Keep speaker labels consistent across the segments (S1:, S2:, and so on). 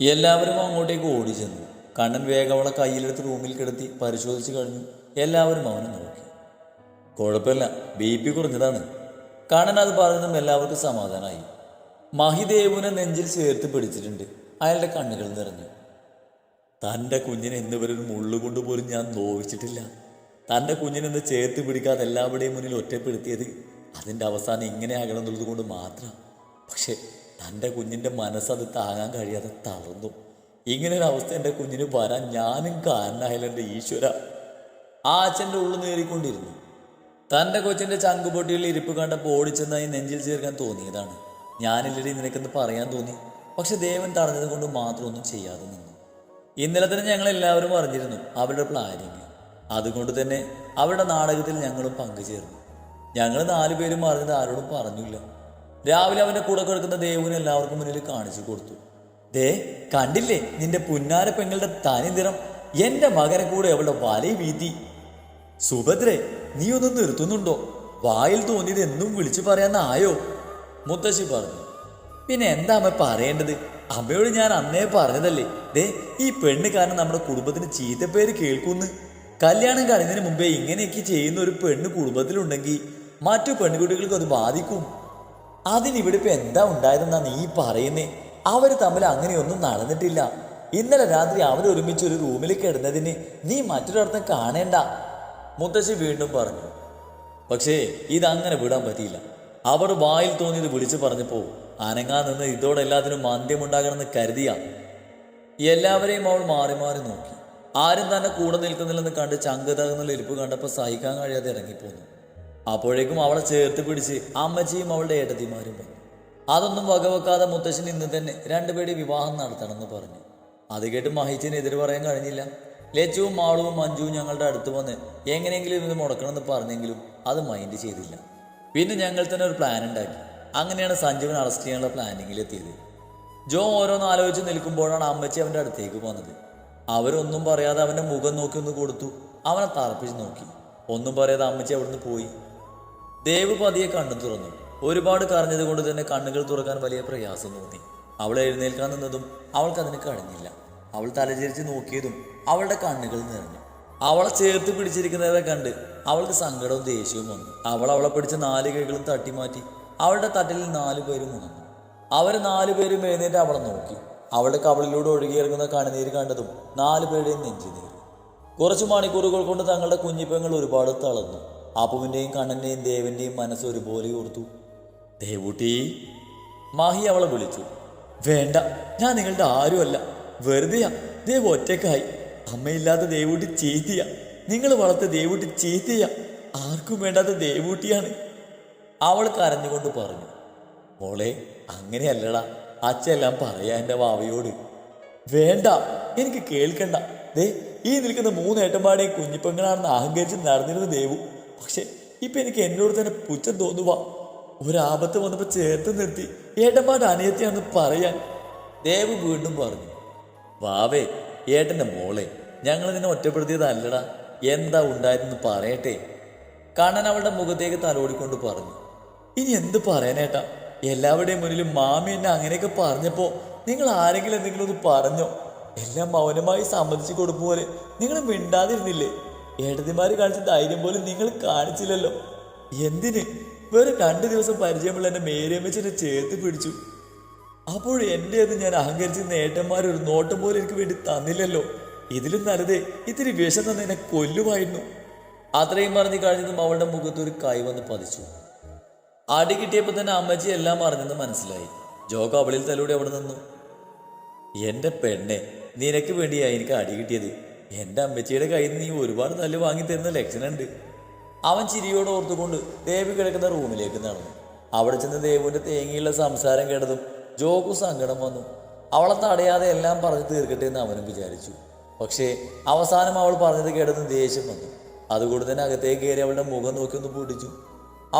S1: എല്ലാവരും അങ്ങോട്ടേക്ക് ഓടി ചെന്നു കണ്ണൻ വേഗവളെ കയ്യിലെടുത്ത് റൂമിൽ കിടത്തി പരിശോധിച്ച് കഴിഞ്ഞു. എല്ലാവരും അവനെ നോക്കി. കുഴപ്പമില്ല ബി പി കുറഞ്ഞതാണ്. കണ്ണൻ അത് പറഞ്ഞതും എല്ലാവർക്കും സമാധാനമായി മഹിദേവുനെ നെഞ്ചിൽ ചേർത്ത് പിടിച്ചിട്ടുണ്ട്. അയാളുടെ കണ്ണുകൾ നിറഞ്ഞു. തന്റെ കുഞ്ഞിനെ ഇന്നുവരെ ഒരു മുള്ളുകൊണ്ട് പോലും ഞാൻ നോവിച്ചിട്ടില്ല. തന്റെ കുഞ്ഞിനെന്ന് ചേർത്ത് പിടിക്കാതെ എല്ലാവരുടെയും മുന്നിൽ ഒറ്റപ്പെടുത്തിയത് അതിന്റെ അവസാനം ഇങ്ങനെ ആകണം എന്നുള്ളത് കൊണ്ട് മാത്രം. പക്ഷേ തന്റെ കുഞ്ഞിന്റെ മനസ്സത് താങ്ങാൻ കഴിയാതെ തളർന്നു. ഇങ്ങനെ ഒരു അവസ്ഥ എന്റെ കുഞ്ഞിന് വരാൻ ഞാനും കാരണമായാലും എന്റെ ഈശ്വര. ആ അച്ഛന്റെ ഉള്ളു നേറിക്കൊണ്ടിരുന്നു തന്റെ കൊച്ചിന്റെ ചങ്കുപൊട്ടിയിൽ ഇരിപ്പ് കണ്ടപ്പോൾ ഓടിച്ചെന്നായി നെഞ്ചിൽ ചേർക്കാൻ തോന്നിയതാണ്. ഞാനില്ലടി നിനക്കെന്ന് പറയാൻ തോന്നി? പക്ഷെ ദേവൻ തടഞ്ഞത് കൊണ്ട് മാത്രം ഒന്നും ചെയ്യാതെ നിന്നു. ഇന്നലെ തന്നെ ഞങ്ങൾ എല്ലാവരും അറിഞ്ഞിരുന്നു അവരുടെ പ്ലാനിങ്. അതുകൊണ്ട് തന്നെ അവരുടെ നാടകത്തിൽ ഞങ്ങളും പങ്കുചേർന്നു. ഞങ്ങൾ നാലുപേരും അറിഞ്ഞത് ആരോടും പറഞ്ഞില്ല. രാവിലെ അവന്റെ കൂടെ കിടക്കുന്ന ദേവുവിനെ എല്ലാവർക്കും മുന്നിൽ കാണിച്ചു കൊടുത്തു. ദേ കണ്ടില്ലേ? നിന്റെ പുന്നാര പെങ്ങളുടെ തനി നിറം എന്റെ മകനെ കൂടെ അവളുടെ വലയ വീതി. സുഭദ്രെ നീ ഒന്ന് നിർത്തുന്നുണ്ടോ? വായിൽ തോന്നിയത് എന്നും വിളിച്ചു പറയാന്നായോ മുത്തശ്ശി പറഞ്ഞു. പിന്നെ എന്താ അമ്മ പറയേണ്ടത്? അമ്മയോട് ഞാൻ അന്നേ പറഞ്ഞതല്ലേ. ദേ ഈ പെണ്ണ് കാരണം നമ്മുടെ കുടുംബത്തിന് ചീത്തപ്പേര് കേൾക്കുന്നു. കല്യാണം കഴിഞ്ഞതിന് മുമ്പേ ഇങ്ങനെയൊക്കെ ചെയ്യുന്ന ഒരു പെണ്ണ് കുടുംബത്തിലുണ്ടെങ്കിൽ മറ്റു പെൺകുട്ടികൾക്ക് അത് ബാധിക്കും. അതിനിവിടെ ഇപ്പൊ എന്താ ഉണ്ടായതെന്നാണ് നീ പറയുന്നേ. അവർ തമ്മിൽ അങ്ങനെയൊന്നും നടന്നിട്ടില്ല. ഇന്നലെ രാത്രി അവർ ഒരുമിച്ച് ഒരു റൂമിൽ കിടന്നതിന് നീ മറ്റൊരർത്ഥം കാണേണ്ട. മുത്തശ്ശി വീണ്ടും പറഞ്ഞു പക്ഷേ ഇതങ്ങനെ വിടാൻ പറ്റിയില്ല. അവർ വായിൽ തോന്നിയത് വിളിച്ചു പറഞ്ഞപ്പോ അനങ്ങാ നിന്ന് ഇതോടെ എല്ലാത്തിനും മാന്ദ്യമുണ്ടാകണമെന്ന് കരുതിയ. എല്ലാവരെയും അവൾ മാറി മാറി നോക്കി. ആരും തന്നെ കൂടെ നിൽക്കുന്നില്ലെന്ന് കണ്ട് ചങ്ക് തകർന്നുള്ള ഇരിപ്പ് കണ്ടപ്പോൾ സഹിക്കാൻ കഴിയാതെ ഇറങ്ങിപ്പോന്നു. അപ്പോഴേക്കും അവളെ ചേർത്ത് പിടിച്ച് അമ്മച്ചിയും അവളുടെ ഏട്ടത്തിമാരും വന്നു. അതൊന്നും വകവെക്കാതെ മുത്തശ്ശൻ ഇന്ന് തന്നെ രണ്ടുപേരുടെ വിവാഹം നടത്തണമെന്ന് പറഞ്ഞു. അത് കേട്ട് മഹിച്ചിന് എതിര് പറയാൻ കഴിഞ്ഞില്ല. ലച്ചുവും മാളുവും മഞ്ജുവും ഞങ്ങളുടെ അടുത്ത് വന്ന് എങ്ങനെയെങ്കിലും ഇത് മുടക്കണമെന്ന് പറഞ്ഞെങ്കിലും അത് മൈൻഡ് ചെയ്തില്ല. പിന്നെ ഞങ്ങൾ തന്നെ ഒരു പ്ലാൻ ഉണ്ടാക്കി. അങ്ങനെയാണ് സഞ്ജുവിനെ അറസ്റ്റ് ചെയ്യാനുള്ള പ്ലാനിങ്ങിലെത്തിയത് ജോ ഓരോന്ന് ആലോചിച്ച് നിൽക്കുമ്പോഴാണ് അമ്മച്ചി അവന്റെ അടുത്തേക്ക് വന്നത്. അവരൊന്നും പറയാതെ അവന്റെ മുഖം നോക്കി ഒന്ന് കൊടുത്തു. അവനെ തറപ്പിച്ച് നോക്കി. ഒന്നും പറയാതെ അമ്മച്ചി അവിടുന്ന് പോയി. ദേവ് പതിയെ കണ്ണു തുറന്നു. ഒരുപാട് കരഞ്ഞത് കൊണ്ട് തന്നെ കണ്ണുകൾ തുറക്കാൻ വലിയ പ്രയാസം തോന്നി. അവൾ എഴുന്നേൽക്കാൻ നിന്നതും അവൾക്ക് അതിന് കഴിഞ്ഞില്ല. അവൾ തലചരിച്ച് നോക്കിയതും അവളുടെ കണ്ണുകൾ നിറഞ്ഞു. അവളെ ചേർത്ത് പിടിച്ചിരിക്കുന്നതെ കണ്ട് അവൾക്ക് സങ്കടവും ദേഷ്യവും വന്നു. അവൾ അവളെ പിടിച്ച നാല് കൈകളും തട്ടിമാറ്റി അവളുടെ തട്ടിൽ നാലു പേരും ഉണർന്നു അവർ നാലുപേരും എഴുന്നേറ്റ് അവളെ നോക്കി. അവളുടെ കവളിലൂടെ ഒഴുകിയിറങ്ങുന്ന കണ്ണുനീര് കണ്ടതും നാലുപേരുടെയും നെഞ്ചു നേരി കുറച്ച് മണിക്കൂറുകൾ കൊണ്ട് തങ്ങളുടെ കുഞ്ഞിപ്പങ്ങൾ ഒരുപാട് തളർന്നു. അപ്പുവിന്റെയും കണ്ണന്റെയും ദേവന്റെയും മനസ്സ് ഒരുപോലെ ഓർത്തു. ദേവൂട്ടി മാഹി അവളെ വിളിച്ചു. വേണ്ട ഞാൻ നിങ്ങളുടെ ആരുമല്ല. വെറുതെയാ ദേവ് ഒറ്റക്കായി അമ്മയില്ലാത്ത ദേവൂട്ടി ചീത്തിയ. നിങ്ങൾ വളർത്ത ദേവൂട്ടി ചീത്തിയ. ആർക്കും വേണ്ടാത്ത ദേവൂട്ടിയാണ്. അവൾ കരഞ്ഞുകൊണ്ട് പറഞ്ഞു. മോളെ അങ്ങനെയല്ലടാ. അച്ഛെല്ലാം പറയാ എന്റെ വാവയോട്. വേണ്ട എനിക്ക് കേൾക്കണ്ട. ദേ ഈ നിൽക്കുന്ന മൂന്ന് ഏട്ടന്മാരെയും കുഞ്ഞിപ്പെങ്ങളാണെന്ന് അഹങ്കരിച്ച് നടന്നിരുന്ന ദേവു പക്ഷെ ഇപ്പൊ എനിക്ക് എന്നോട് തന്നെ പുച്ഛം തോന്നുക ഒരാപത്ത് വന്നപ്പോൾ ചേർത്ത് നിർത്തി. ഏട്ടന്മാരുടെ അനിയത്തിയാണെന്ന് പറയാൻ. ദേവ് വീണ്ടും പറഞ്ഞു വാവേ ഏട്ടന്റെ മോളെ ഞങ്ങൾ നിന്നെ ഒറ്റപ്പെടുത്തിയതല്ലടാ. എന്താ ഉണ്ടായതെന്ന് പറയട്ടെ. കണ്ണൻ അവളുടെ മുഖത്തേക്ക് തലോടിക്കൊണ്ട് പറഞ്ഞു ഇനി എന്ത് പറയാനേട്ടാ? എല്ലാവരുടെയും മുന്നിലും മാമി എന്നെ അങ്ങനെയൊക്കെ പറഞ്ഞപ്പോൾ നിങ്ങൾ ആരെങ്കിലും എന്തെങ്കിലും ഒന്ന് പറഞ്ഞോ? എല്ലാം മൗനമായി സമ്മതിച്ചു കൊടുപ്പോലെ നിങ്ങൾ മിണ്ടാതിരുന്നില്ലേ? ഏട്ടത്തിമാര് കാണിച്ച ധൈര്യം പോലും നിങ്ങൾ കാണിച്ചില്ലല്ലോ. എന്തിന്? വേറെ രണ്ടു ദിവസം പരിചയമുള്ള എന്നെ മേരിയമ്മച്ചിനെ ചേർത്ത് പിടിച്ചു. അപ്പോൾ എന്റെ അത് ഞാൻ അഹങ്കരിച്ച് നേട്ടന്മാർ ഒരു നോട്ടം പോലും എനിക്ക് വേണ്ടി തന്നില്ലല്ലോ. ഇതിലും നല്ലത് ഇത്തിരി വിഷം തന്നെ എന്നെ കൊല്ലുമായിരുന്നു. അത്രയും പറഞ്ഞ് കഴിഞ്ഞതും അവളുടെ മുഖത്ത് ഒരു കൈ വന്ന് പതിച്ചു. അടി കിട്ടിയപ്പോൾ തന്നെ അമ്മച്ചി എല്ലാം അറിഞ്ഞെന്ന് മനസ്സിലായി. ജോ അവളിൽ തലൂടെ അവിടെ നിന്നു. എന്റെ പെണ്ണെ നിനക്ക് വേണ്ടിയായി എനിക്ക് അടി കിട്ടിയത്. എന്റെ അമ്മച്ചിയുടെ കയ്യിൽ നിന്ന് നീ ഒരുപാട് തല്ല് വാങ്ങി തരുന്ന ലക്ഷണമുണ്ട് അവൻ ചിരിയോട് ഓർത്തുകൊണ്ട് ദേവി കിടക്കുന്ന റൂമിലേക്ക് നടന്നു. അവിടെ ചെന്ന് ദേവുവിന്റെ തേങ്ങിയുള്ള സംസാരം കേട്ടതും ജോക്കു സങ്കടം വന്നു. അവളെ തടയാതെ എല്ലാം പറഞ്ഞു തീർക്കട്ടെ എന്ന് അവനും വിചാരിച്ചു. പക്ഷേ അവസാനം അവൾ പറഞ്ഞത് കേട്ടതും ദേഷ്യം വന്നു. അതുകൊണ്ട് തന്നെ അകത്തേക്ക് കയറി അവളുടെ മുഖം നോക്കി ഒന്ന് പൊടിച്ചു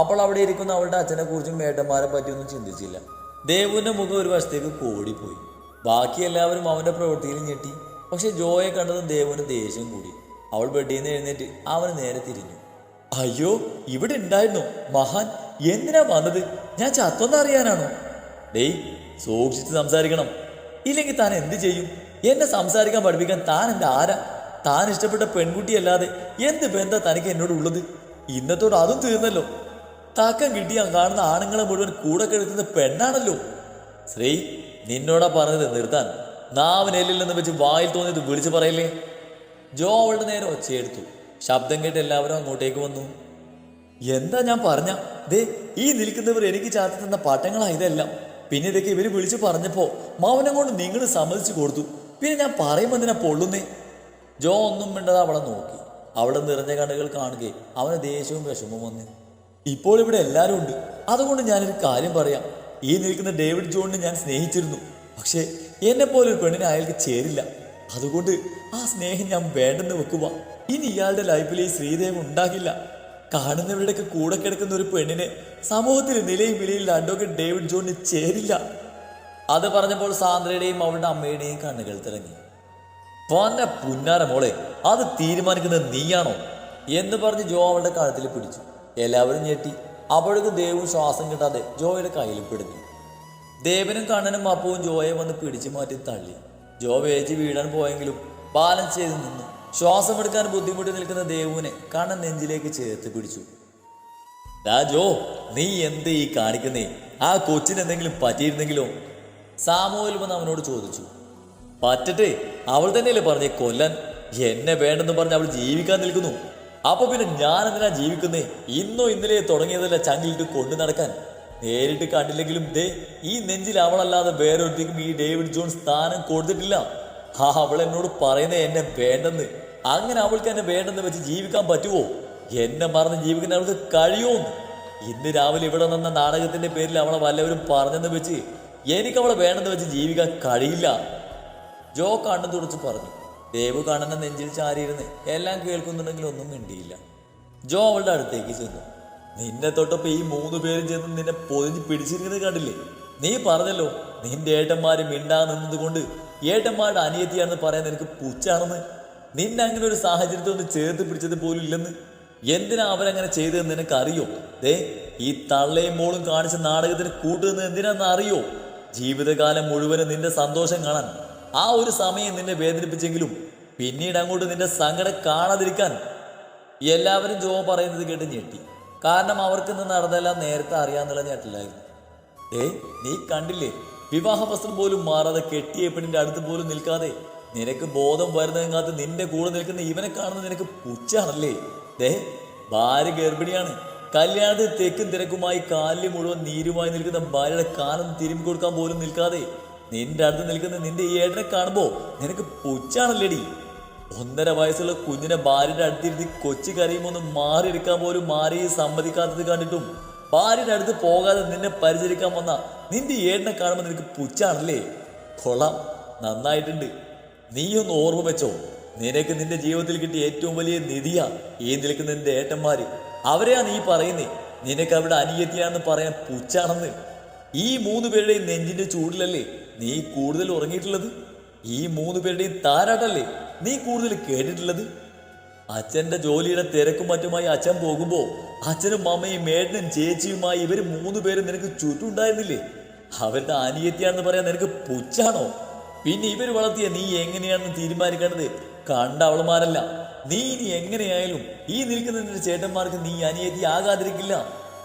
S1: അപ്പോൾ അവിടെ ഇരിക്കുന്ന അവളുടെ അച്ഛനെ കുറിച്ചും മേട്ടന്മാരെ പറ്റിയൊന്നും ചിന്തിച്ചില്ല. ദേവുവിന്റെ മുഖം ഒരു വശത്തേക്ക് കോടിപ്പോയി. ബാക്കി എല്ലാവരും അവന്റെ പ്രവൃത്തിയിൽ ഞെട്ടി. പക്ഷെ ജോയെ കണ്ടത് ദേവന് ദേഷ്യം കൂടി. അവൾ ബെഡിൽ നിന്ന് എഴുന്നേറ്റ് അവന് നേരെ തിരിഞ്ഞു. അയ്യോ ഇവിടെ ഉണ്ടായിരുന്നു മഹാൻ എന്തിനാ വന്നത്? ഞാൻ ചത്തൊന്നും അറിയാനാണോ? ഡേയ് സൂക്ഷിച്ച് സംസാരിക്കണം. ഇല്ലെങ്കിൽ താൻ എന്ത് ചെയ്യും? എന്നെ സംസാരിക്കാൻ പഠിപ്പിക്കാൻ താൻ എന്റെ ആരാ? താൻ ഇഷ്ടപ്പെട്ട പെൺകുട്ടിയല്ലാതെ എന്ത് ബന്ധ തനിക്ക് എന്നോട് ഉള്ളത്? ഇന്നത്തോട് അതും തീർന്നല്ലോ. താക്കം കിട്ടിയ കാണുന്ന ആണുങ്ങളെ മുഴുവൻ കൂടെ കെടുത്തുന്ന പെണ്ണാണല്ലോ. ശ്രീ നിന്നോടാ പറഞ്ഞത് നിർത്താൻ. നാവിനെല്ലിൽ നിന്ന് വെച്ച് വായിൽ തോന്നിയത് വിളിച്ചു പറയില്ലേ? ജോ അവളുടെ നേരെ ഒച്ചയെടുത്തു. ശബ്ദം കേട്ട് എല്ലാവരും അങ്ങോട്ടേക്ക് വന്നു. എന്താ ഞാൻ പറഞ്ഞ? ദേ ഈ നിൽക്കുന്നവർ എനിക്ക് ചാത്തി തന്ന പാട്ടങ്ങളാ ഇതെല്ലാം. പിന്നെ ഇതൊക്കെ ഇവർ വിളിച്ചു പറഞ്ഞപ്പോ മൗനം കൊണ്ട് നിങ്ങൾ സമ്മതിച്ചു കൊടുത്തു. പിന്നെ ഞാൻ പറയുമ്പോൾ എന്തിനാ പൊള്ളുന്നേ? ജോ ഒന്നും മിണ്ടത് അവളെ നോക്കി. അവളെ നിറഞ്ഞ കണ്ണുകൾ കാണുകയും അവന് ദേഷ്യവും വിഷമവും വന്നു. ഇപ്പോൾ ഇവിടെ എല്ലാവരും ഉണ്ട്. അതുകൊണ്ട് ഞാനൊരു കാര്യം പറയാം. ഈ നിൽക്കുന്ന ഡേവിഡ് ജോണിനെ ഞാൻ സ്നേഹിച്ചിരുന്നു. പക്ഷേ എന്നെ പോലെ ഒരു പെണ്ണിനെ അയാൾക്ക് ചേരില്ല. അതുകൊണ്ട് ആ സ്നേഹം ഞാൻ വേണ്ടെന്ന് വെക്കുക ഇനി ഇയാളുടെ ലൈഫിൽ ഈ ശ്രീദേവ് ഉണ്ടാകില്ല. കാണുന്നവരുടെയൊക്കെ കൂടെ കിടക്കുന്ന ഒരു പെണ്ണിനെ സമൂഹത്തിൽ നിലയും വിലയിൽ അഡ്വക്കേറ്റ് ഡേവിഡ് ജോണിന് ചേരില്ല. അത് പറഞ്ഞപ്പോൾ സാന്ദ്രയുടെയും അവളുടെ അമ്മയുടെയും കണ്ണുകൾ തിളങ്ങി. പോന്നെ പുന്നാര മോളെ അത് തീരുമാനിക്കുന്നത് നീയാണോ? എന്ന് പറഞ്ഞ് ജോ അവളുടെ കഴുത്തിൽ പിടിച്ചു. എല്ലാവരും ഞെട്ടി. അപ്പോഴേക്കും ദേവും ശ്വാസം കിട്ടാതെ ജോയുടെ കയ്യിൽ പിടിഞ്ഞു. ദേവനും കണ്ണനും അപ്പവും ജോയെ വന്ന് പിടിച്ചു മാറ്റി തള്ളി. ജോ വേജി വീഴാൻ പോയെങ്കിലും ബാലൻസ് ചെയ്ത് നിന്നു. ശ്വാസമെടുക്കാൻ ബുദ്ധിമുട്ടി നിൽക്കുന്ന ദേവുവിനെ കണ്ണൻ നെഞ്ചിലേക്ക് ചേർത്ത് പിടിച്ചു. രാജോ നീ എന്ത് ഈ കാണിക്കുന്നേ? ആ കൊച്ചിന് എന്തെങ്കിലും പറ്റിയിരുന്നെങ്കിലോ? സാമൂഹിൽ വന്ന് അവനോട് ചോദിച്ചു. പറ്റട്ടെ അവൾ തന്നെയല്ലേ പറഞ്ഞേ കൊല്ലൻ? എന്നെ വേണ്ടെന്ന് പറഞ്ഞ് അവൾ ജീവിക്കാൻ നിൽക്കുന്നു. അപ്പൊ പിന്നെ ഞാൻ എന്തിനാ ജീവിക്കുന്നേ? ഇന്നോ ഇന്നലെ തുടങ്ങിയതല്ല ചങ്കിലിട്ട് കൊണ്ടു നടക്കാൻ നേരിട്ട് കണ്ടില്ലെങ്കിലും ദേ ഈ നെഞ്ചിൽ അവളല്ലാതെ വേറൊരുത്തേക്കും ഈ ഡേവിഡ് ജോൺ സ്ഥാനം കൊടുത്തിട്ടില്ല. ആ അവൾ എന്നോട് പറയുന്നത് എന്നെ വേണ്ടെന്ന്. അങ്ങനെ അവൾക്ക് എന്നെ വേണ്ടെന്ന് വെച്ച് ജീവിക്കാൻ പറ്റുമോ എന്നെ മറന്ന് ജീവിക്കാൻ അവൾക്ക് കഴിയുമോ ഇന്ന് രാവിലെ ഇവിടെ നിന്ന നാടകത്തിന്റെ പേരിൽ അവളെ വല്ലവരും പറഞ്ഞെന്ന് വെച്ച് എനിക്ക് അവളെ വേണ്ടെന്ന് വെച്ച് ജീവിക്കാൻ കഴിയില്ല. ജോ കണ്ണു തുടച്ച് പറഞ്ഞു. ദേവ് കണ്ണനെ നെഞ്ചിൽ ചാരിയിരുന്ന് എല്ലാം കേൾക്കുന്നുണ്ടെങ്കിൽ ഒന്നും മിണ്ടിയില്ല. ജോ അവളുടെ അടുത്തേക്ക് ചെന്നു. നിന്നെ തൊട്ടപ്പോ ഈ മൂന്ന് പേരും ചെന്ന് നിന്നെ പൊതിഞ്ഞ് പിടിച്ചിരിക്കുന്നത് കണ്ടില്ലേ? നീ പറഞ്ഞല്ലോ നിന്റെ ഏട്ടന്മാര് മിണ്ടാതെ നിന്നത് കൊണ്ട് ഏട്ടന്മാരുടെ അനിയത്തിയാണെന്ന് പറയാൻ നിനക്ക് പുച്ചാണെന്ന് നിന്നെ അങ്ങനെ ഒരു സാഹചര്യത്തിൽ ഒന്ന് ചേർത്ത് പിടിച്ചത് പോലും ഇല്ലെന്ന്. എന്തിനാ അവരങ്ങനെ ചെയ്തതെന്ന് നിനക്കറിയോ? ദേ ഈ തള്ളയും മോളും കാണിച്ച നാടകത്തിന് കൂട്ടുന്നത് എന്തിനാന്ന് അറിയോ? ജീവിതകാലം മുഴുവനും നിന്റെ സന്തോഷം കാണാൻ ആ ഒരു സമയം നിന്നെ വേദനിപ്പിച്ചെങ്കിലും പിന്നീട് അങ്ങോട്ട് നിന്റെ സങ്കടം കാണാതിരിക്കാൻ എല്ലാവരും ജോ പറയുന്നത് കേട്ട് ഞെട്ടി. കാരണം അവർക്ക് ഇന്ന് നടന്നെല്ലാം നേരത്തെ അറിയാന്നുള്ള ഞെട്ടിലായിരുന്നു ഏ നീ കണ്ടില്ലേ? വിവാഹ വസ്ത്രം പോലും മാറാതെ കെട്ടിയ പെണ്ണിന്റെ അടുത്ത് പോലും നിൽക്കാതെ നിനക്ക് ബോധം വരുന്നതിനകത്ത് നിന്റെ കൂടെ നിൽക്കുന്ന ഇവനെ കാണുന്ന നിനക്ക് പുച്ഛാണല്ലേ? ദേ ഭാര്യ ഗർഭിണിയാണ്. കല്യാണത്തിൽ തെക്കും തിരക്കുമായി കാലിൽ മുഴുവൻ നീരുമായി നിൽക്കുന്ന ഭാര്യയുടെ കാലം തിരുമ്പി കൊടുക്കാൻ പോലും നിൽക്കാതെ നിന്റെ അടുത്ത് നിൽക്കുന്ന നിന്റെ ഈ ഏട്ടനെ കാണുമ്പോ നിനക്ക് പുച്ഛാണല്ലേടി? ഒന്നര വയസ്സുള്ള കുഞ്ഞിനെ ഭാര്യയുടെ അടുത്തിരുത്തി കൊച്ചു കരയുമൊന്ന് മാറിയെടുക്കാൻ പോലും മാറി സമ്മതിക്കാത്തത് കണ്ടിട്ടും ഭാര്യയുടെ അടുത്ത് പോകാതെ നിന്നെ പരിചരിക്കാൻ വന്ന നിന്റെ ഏടിനെ കാണുമ്പോൾ നിനക്ക് പുച്ഛാണല്ലേ? കൊള്ളാം. നന്നായിട്ടുണ്ട്. നീയൊന്ന് ഓർമ്മ വെച്ചോ. നിനക്ക് നിന്റെ ജീവിതത്തിൽ കിട്ടിയ ഏറ്റവും വലിയ നിധിയാ ഈ നിൽക്കുന്ന നിന്റെ ഏട്ടന്മാര്. അവരെയാ നീ പറയുന്നേ. നിനക്ക് അവിടെ അനിയത്തിയാണെന്ന് പറയാൻ പുച്ഛാണെന്ന്. ഈ മൂന്ന് പേരുടെയും നെഞ്ചിന്റെ ചൂടിലല്ലേ നീ കൂടുതൽ ഉറങ്ങിയിട്ടുള്ളത്? ഈ മൂന്ന് പേരുടെയും താരാട്ടല്ലേ നീ കൂടുതൽ കേട്ടിട്ടുള്ളത്? അച്ഛന്റെ ജോലിയുടെ തിരക്കും മറ്റുമായി അച്ഛൻ പോകുമ്പോ അച്ഛനും അമ്മയും മേടനും ചേച്ചിയുമായി ഇവർ മൂന്ന് പേരും നിനക്ക് ചുറ്റുണ്ടായിരുന്നില്ലേ? അവരുടെ അനിയത്തിയാണെന്ന് പറയാൻ നിനക്ക് പുച്ഛാണോ? പിന്നെ ഇവർ വളർത്തിയ നീ എങ്ങനെയാണെന്ന് തീരുമാനിക്കേണ്ടത് കണ്ട അവളുമാരല്ല. നീ ഇനി എങ്ങനെയായാലും ഈ നിൽക്കുന്ന നിന്റെ ചേട്ടന്മാർക്ക് നീ അനിയത്തി ആകാതിരിക്കില്ല.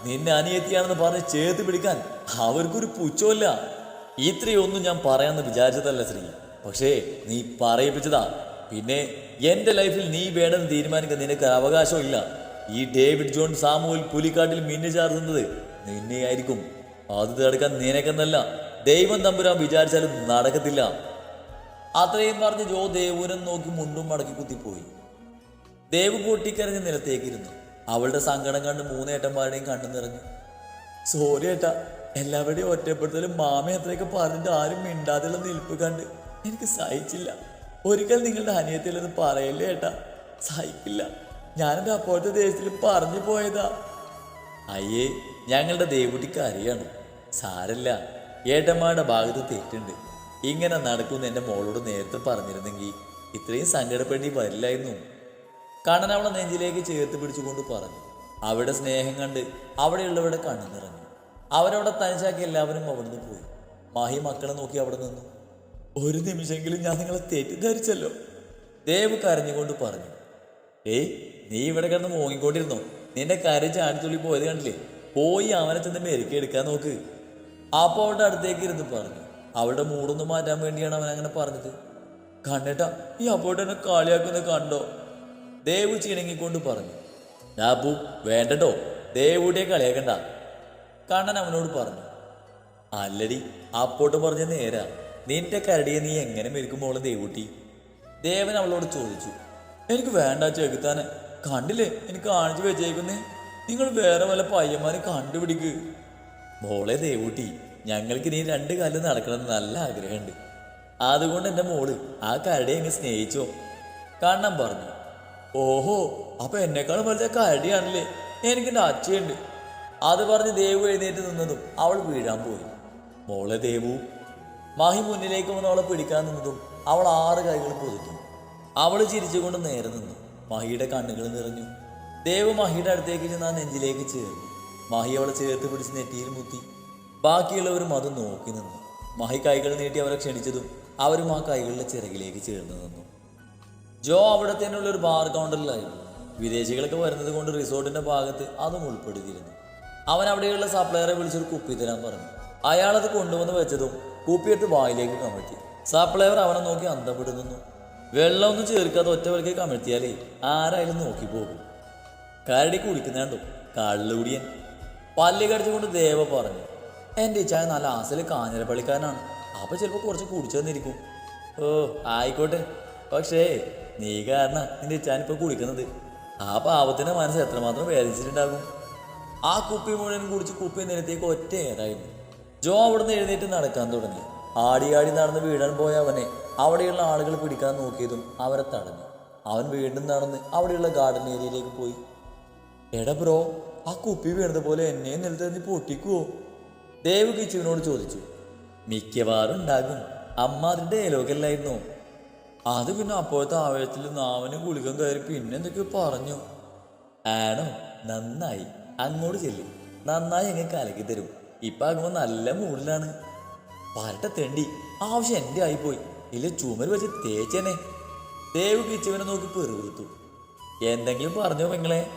S1: നിന്നെ അനിയത്തിയാണെന്ന് പറഞ്ഞ് ചേർത്ത് പിടിക്കാൻ അവർക്കൊരു പുച്ഛമല്ല ഇത്രയൊന്നും ഞാൻ പറയാമെന്ന് വിചാരിച്ചതല്ല ശ്രീ. പക്ഷേ നീ പറയിപ്പിച്ചതാ. പിന്നെ എന്റെ ലൈഫിൽ നീ വേണമെന്ന് തീരുമാനിക്കാൻ നിനക്ക് അവകാശമില്ല. ഈ ഡേവിഡ് ജോൺ സാമുവൽ പുലിക്കാട്ടിൽ മിന്നു ചാർത്തുന്നത് നിന്നെയായിരിക്കും അത് തടുക്കാൻ നിനക്കെന്നല്ല. ദൈവം തമ്പുരാൻ വിചാരിച്ചാലും നടക്കത്തില്ല. അത്രയും പറഞ്ഞ് ജോ ദേവുനം നോക്കി മുണ്ടും മടക്കി കുത്തിപ്പോയി. ദേവ് പൊട്ടിക്കരഞ്ഞ് നിലത്തേക്കിരുന്നു. അവളുടെ സങ്കടം കണ്ട് മൂന്നേട്ടന്മാരുടെയും കണ്ണു നിറഞ്ഞു. സോറി ഏട്ടാ എല്ലാവരുടെയും ഒറ്റപ്പെടുത്തലും മാമ എത്രയൊക്കെ പറഞ്ഞിട്ട് ആരും മിണ്ടാതെയുള്ള നിൽപ്പ് കണ്ട് എനിക്ക് സഹിച്ചില്ല. ഒരിക്കൽ നിങ്ങളുടെ അനിയത്തിലെന്ന് പറയല്ലേ ഏട്ടാ? സഹിക്കില്ല. ഞാനെന്റെ അപ്പോഴത്തെ ദേശത്തിൽ പറഞ്ഞു പോയതാ? അയ്യേ ഞങ്ങളുടെ ദേവുട്ടിക്ക് അറിയണം. സാരല്ല. ഏട്ടന്മാരുടെ ഭാഗത്ത് തെറ്റുണ്ട്. ഇങ്ങനെ നടക്കുമെന്ന് എന്റെ മോളോട് നേരത്തെ പറഞ്ഞിരുന്നെങ്കിൽ ഇത്രയും സങ്കടപ്പെടേണ്ടി വരില്ലായിരുന്നു. കണ്ണൻ അവളെ നെഞ്ചിലേക്ക് ചേർത്ത് പിടിച്ചുകൊണ്ട് പറഞ്ഞു. അവിടെ സ്നേഹം കണ്ട് അവിടെയുള്ളവരുടെ കണ്ണു നിറഞ്ഞു അവരവിടെ തനിച്ചാക്കി എല്ലാവരും അവിടുന്ന് പോയി. മാഹി മക്കളെ നോക്കി അവിടെ നിന്നു. ഒരു നിമിഷമെങ്കിലും ഞാൻ നിങ്ങളെ തെറ്റിദ്ധരിച്ചല്ലോ. ദേവ് കരഞ്ഞുകൊണ്ട് പറഞ്ഞു ഏയ് നീ ഇവിടെ കിടന്ന് മോങ്ങിക്കൊണ്ടിരുന്നോ? നിന്റെ കരി ചാടിത്തുള്ളി പോയത് കണ്ടില്ലേ? പോയി അവനെ ചെന്ന് മെരുക്കി എടുക്കാൻ നോക്ക്. അപ്പോൾ അവളുടെ അടുത്തേക്ക് ഇരുന്ന് പറഞ്ഞു അവളുടെ മൂടൊന്ന് മാറ്റാൻ വേണ്ടിയാണ് അവൻ അങ്ങനെ പറഞ്ഞത്. കണ്ടേട്ടാ ഈ അപ്പോട്ട് എന്നെ കളിയാക്കുന്ന കണ്ടോ? ദേവ് ചിണങ്ങിക്കൊണ്ട് പറഞ്ഞു ഡാബു വേണ്ടട്ടോ. ദേവുടെ കളിയാക്കണ്ട. കണ്ണൻ അവനോട് പറഞ്ഞു അല്ലടി അപ്പോട്ട് പറഞ്ഞ നേരാ. നിന്റെ കരടിയെ നീ എങ്ങനെ മെരുക്കുമ്പോളും ദേവൂട്ടി? ദേവൻ അവളോട് ചോദിച്ചു എനിക്ക് വേണ്ട ചെകുത്താനെ. കണ്ടില്ലേ? എനിക്ക് കാണിച്ചു വെച്ചേക്കുന്നേ. നിങ്ങൾ വേറെ വല്ല പയ്യന്മാരെ കണ്ടുപിടിക്ക്. മോളെ ദേവൂട്ടി ഞങ്ങൾക്ക് നീ രണ്ട് കാലം നടക്കണമെന്ന് നല്ല ആഗ്രഹമുണ്ട്. അതുകൊണ്ട് എന്റെ മോൾ ആ കരടിയെ അങ്ങ് സ്നേഹിച്ചോ. കണ്ണൻ പറഞ്ഞു ഓഹോ അപ്പൊ എന്നെക്കാളും വലിയ കരടിയാണല്ലേ? എനിക്കെന്റെ അച്ഛയുണ്ട്. അത് പറഞ്ഞ് ദേവു എഴുന്നേറ്റ് നിന്നതും അവൾ വീഴാൻ പോയി. മോളെ ദേവു മാഹി മുന്നിലേക്ക് വന്ന് അവളെ പിടിക്കാൻ നിന്നതും അവൾ ആറ് കൈകൾ പൊതുക്കി അവൾ ചിരിച്ചുകൊണ്ട് നേരെ നിന്നു. മാഹിയുടെ കണ്ണുകൾ നിറഞ്ഞു. ദേവ് മാഹിയുടെ അടുത്തേക്ക് ചെന്ന് ആ നെഞ്ചിലേക്ക് ചേർന്നു. മാഹി അവളെ ചേർത്ത് പിടിച്ച് നെറ്റിയിൽ മുത്തി. ബാക്കിയുള്ളവരും അത് നോക്കി നിന്നു. മാഹി കൈകൾ നീട്ടി അവരെ ക്ഷണിച്ചതും അവരും ആ കൈകളുടെ ചിറകിലേക്ക് ചേർന്ന് നിന്നു. ജോ അവിടെ തന്നെയുള്ള ഒരു ബാർ കൗണ്ടറിലായിരുന്നു. വിദേശികളൊക്കെ വരുന്നത് കൊണ്ട് റിസോർട്ടിന്റെ ഭാഗത്ത് അതും ഉൾപ്പെടുത്തിയിരുന്നു. അവൻ അവിടെയുള്ള സപ്ലയറെ വിളിച്ചൊരു കുപ്പി തരാൻ പറഞ്ഞു. അയാളത് കൊണ്ടുവന്ന് വെച്ചതും കുപ്പിയെടുത്ത് വായിലേക്ക് കമഴ്ത്തി. സപ്ലയർ അവനെ നോക്കി അന്തപ്പെടുന്നു വെള്ളമൊന്നും ചേർക്കാതെ ഒറ്റ വിലക്ക് കമഴ്ത്തിയാലേ ആരായാലും നോക്കി പോകും. കരടി കുടിക്കുന്നാണ്ടോ കള്ളുകുടിയൻ. പല്ലി കടിച്ചുകൊണ്ട് ദേവ പറഞ്ഞു എന്റെ ഇച്ചായ നല്ല ആസൽ കാഞ്ഞിരപ്പള്ളിക്കാരനാണ്. അപ്പൊ ചിലപ്പോൾ കുറച്ച് കുടിച്ചു തന്നിരിക്കും ഓ ആയിക്കോട്ടെ. പക്ഷേ നീ കാരണ നിന്റെ ഇച്ചാനിപ്പോ കുടിക്കുന്നത്. ആ പാവത്തിന്റെ മനസ്സ് എത്രമാത്രം വേദനിച്ചിട്ടുണ്ടാകും? ആ കുപ്പി മുഴുവൻ കുടിച്ച് കുപ്പി നിരത്തേക്ക് ഒറ്റ ഏറായിരുന്നു. ജോ അവിടുന്ന് എഴുന്നേറ്റ് നടക്കാൻ തുടങ്ങി. ആടി ആടി നടന്ന് വീഴാൻ പോയ അവനെ അവിടെയുള്ള ആളുകൾ പിടിക്കാൻ നോക്കിയതും അവരെ തടഞ്ഞു. അവൻ വീണ്ടും നടന്ന് അവിടെയുള്ള ഗാർഡൻ ഏരിയയിലേക്ക് പോയി. എടാ ബ്രോ ആ കുപ്പി വീണത് പോലെ എന്നെ നിലത്തെറിഞ്ഞ് പൊട്ടിക്കുവോ? ദേവ് കിച്ചുവിനോട് ചോദിച്ചു. മിക്കവാറും ഉണ്ടാകും. അമ്മ അതിന്റെ ഡയലോഗല്ലായിരുന്നു അത് പിന്നെ അപ്പോഴത്തെ ആവേശത്തിൽ നാവന് ഗുളികം കയറി പിന്നെ എന്തൊക്കെയോ പറഞ്ഞു. ആണോ? നന്നായി. അങ്ങോട്ട് ചെല്ലി. നന്നായി എങ്ങനെ കലക്കി തരും. ഇപ്പൊ ആകുമ്പോ നല്ല മൂഡിലാണ് പരട്ട തെണ്ടി. ആവശ്യം എന്റെ ആയിപ്പോയി. ഇല്ല ചുമര് വെച്ച് തേച്ചേനെ. ദേവ് കിച്ചവനെ നോക്കി പെറുകുത്തു എന്തെങ്കിലും പറഞ്ഞോ പെങ്ങളെ?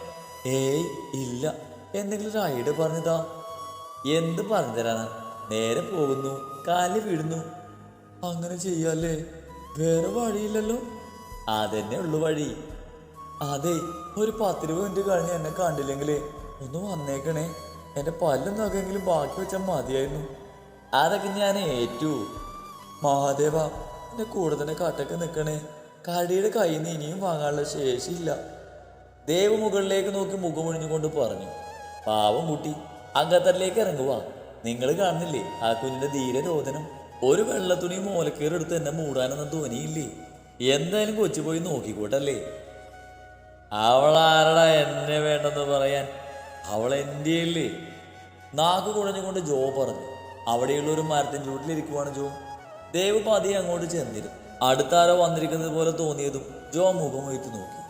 S1: ഏയ് ഇല്ല. എന്തെങ്കിലും ഒരു ഐഡിയ പറഞ്ഞതാ. എന്ത് പറഞ്ഞു തരാനാ? നേരെ പോകുന്നു. കാലിൽ വീഴുന്നു. അങ്ങനെ ചെയ്യാല്ലേ? വേറെ വഴിയില്ലല്ലോ? അതന്നെ ഉള്ളു വഴി. അതെ ഒരു പത്ത് രൂപ മിനിറ്റ് കഴിഞ്ഞ് എന്നെ കണ്ടില്ലെങ്കിൽ ഒന്ന് വന്നേക്കണേ. എന്റെ പല്ലും നഖമെങ്കിലും ബാക്കി വെച്ചാൽ മതിയായിരുന്നു. അതൊക്കെ ഞാൻ ഏറ്റു. മഹാദേവ എന്റെ കൂടെ തന്നെ കട്ടക്ക് നിൽക്കണേ കടിയുടെ കയ്യിൽ നിന്ന് ഇനിയും വാങ്ങാനുള്ള ശേഷിയില്ല. ദേവ് മുകളിലേക്ക് നോക്കി മുഖമൊഴിഞ്ഞുകൊണ്ട് പറഞ്ഞു പാവം കുട്ടി അങ്കത്തറിലേക്ക് ഇറങ്ങുക നിങ്ങൾ കാണുന്നില്ലേ ആ കുഞ്ഞിന്റെ ധീരരോധനം ഒരു വെള്ളത്തുണി മോലക്കേറെടുത്ത് എന്നെ മൂടാനൊന്നും തോന്നിയില്ലേ എന്തായാലും കൊച്ചു പോയി നോക്കിക്കോട്ടല്ലേ? അവളാരടാ എന്നെ വേണ്ടെന്ന് പറയാൻ? അവൾ എന്റെ അല്ലേ നാക്ക് കുഴഞ്ഞുകൊണ്ട് ജോ പറഞ്ഞു. അവിടെയുള്ള ഒരു മരത്തിന്റെ ചൂട്ടിലിരിക്കുവാണ് ജോ. ദേവ് പതിയെ അങ്ങോട്ട് ചെന്നിരുന്നു. അടുത്താരോ വന്നിരിക്കുന്നത് പോലെ തോന്നിയതും ജോ മുഖം ഉയർത്തി നോക്കി.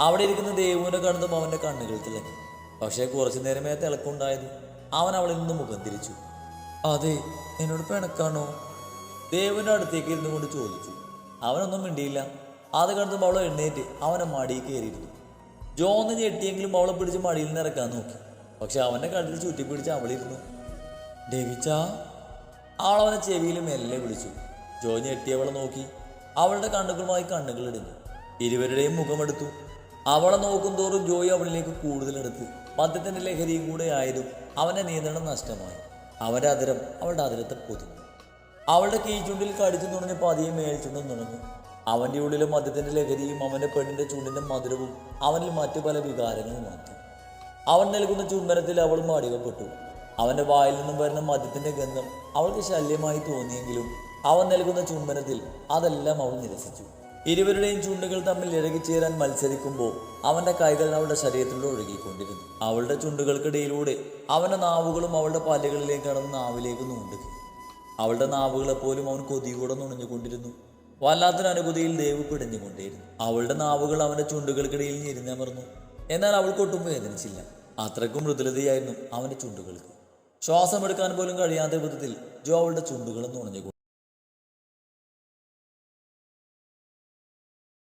S1: അവിടെ ഇരിക്കുന്ന ദേവുവിനെ കണ്ടതും അവന്റെ കണ്ണുകൾ തിളങ്ങി. പക്ഷേ കുറച്ചു നേരമേ തിളക്കുണ്ടായത് അവൻ അവളിൽ നിന്ന് മുഖം തിരിച്ചു. അതെ എന്നോട് പിണക്കാണോ? ദേവിന്റെ അടുത്തേക്ക് ഇരുന്നു കൊണ്ട് ചോദിച്ചു. അവനൊന്നും മിണ്ടിയില്ല. അത് കണ്ടതും അവൾ എഴുന്നേറ്റ് അവനെ മടിയിൽ കയറിയിരുന്നു. ജോ ഒന്ന് ഞെട്ടിയെങ്കിലും അവളെ പിടിച്ച് മടിയിൽ നിന്ന് ഇറക്കാൻ നോക്കി. പക്ഷെ അവന്റെ കടലിൽ ചുറ്റി പിടിച്ച് അവളിരുന്നു ഡേവിച്ച അവളവനെ ചെവിയിൽ മെല്ലെ വിളിച്ചു. ജോ ഞെട്ടിയവളെ നോക്കി. അവളുടെ കണ്ണുകളുമായി കണ്ണുകൾ ഇടുന്നു. ഇരുവരുടെയും മുഖമെടുത്തു. അവളെ നോക്കും തോറും ജോയി അവളിലേക്ക് കൂടുതലെടുത്ത് മദ്യത്തിന്റെ ലഹരിയും കൂടെ ആയതും അവന്റെ നിയന്ത്രണം നഷ്ടമായി. അവന്റെ അതിരം അവളുടെ അതിരത്തെ പൊതുങ്ങി അവളുടെ കീച്ചുണ്ടിൽ കടിച്ചു നുണഞ്ഞ് പതിയെ മേൽച്ചുണ്ടും നുണഞ്ഞു. അവന്റെ ഉള്ളിലെ മദ്യത്തിന്റെ ലഹരിയും അവന്റെ പെണ്ണിന്റെ ചുണ്ടിന്റെ മധുരവും അവനിൽ മറ്റു പല വികാരങ്ങളും മാറ്റി അവൻ നൽകുന്ന ചുംബനത്തിൽ അവൾ മടികപ്പെട്ടു അവന്റെ വായിൽ നിന്നും വരുന്ന മദ്യത്തിന്റെ ഗന്ധം അവൾക്ക് ശല്യമായി തോന്നിയെങ്കിലും അവൻ നൽകുന്ന ചുംബനത്തിൽ അതെല്ലാം അവൾ നിരസിച്ചു. ഇരുവരുടെയും ചുണ്ടുകൾ തമ്മിൽ ഇഴകിച്ചേരാൻ മത്സരിക്കുമ്പോൾ അവന്റെ കൈകൾ അവളുടെ ശരീരത്തിലൂടെ ഒഴുകിക്കൊണ്ടിരുന്നു. അവളുടെ ചുണ്ടുകൾക്കിടയിലൂടെ അവന്റെ നാവുകളും അവളുടെ പല്ലുകളിലേക്ക് കടന്ന് നാവിലേക്ക് നൂണ്ടുകയും അവളുടെ നാവുകളെപ്പോലും അവൻ കൊതിയൂടെ നുണഞ്ഞുകൊണ്ടിരുന്നു. വല്ലാത്തൊരു അനുഭൂതിയിൽ ദേവ് പിടഞ്ഞുകൊണ്ടേയിരുന്നു. അവളുടെ നാവുകൾ അവന്റെ ചുണ്ടുകൾക്കിടയിൽ ഞെരിഞ്ഞമർന്നു. എന്നാൽ അവൾക്കൊട്ടും വേദനിച്ചില്ല. അത്രക്കും മൃദുലതയായിരുന്നു അവന്റെ ചുണ്ടുകൾക്ക്. ശ്വാസമെടുക്കാൻ പോലും കഴിയാത്ത വിധത്തിൽ ജോ അവളുടെ ചുണ്ടുകളും നുണഞ്ഞുകൊണ്ടു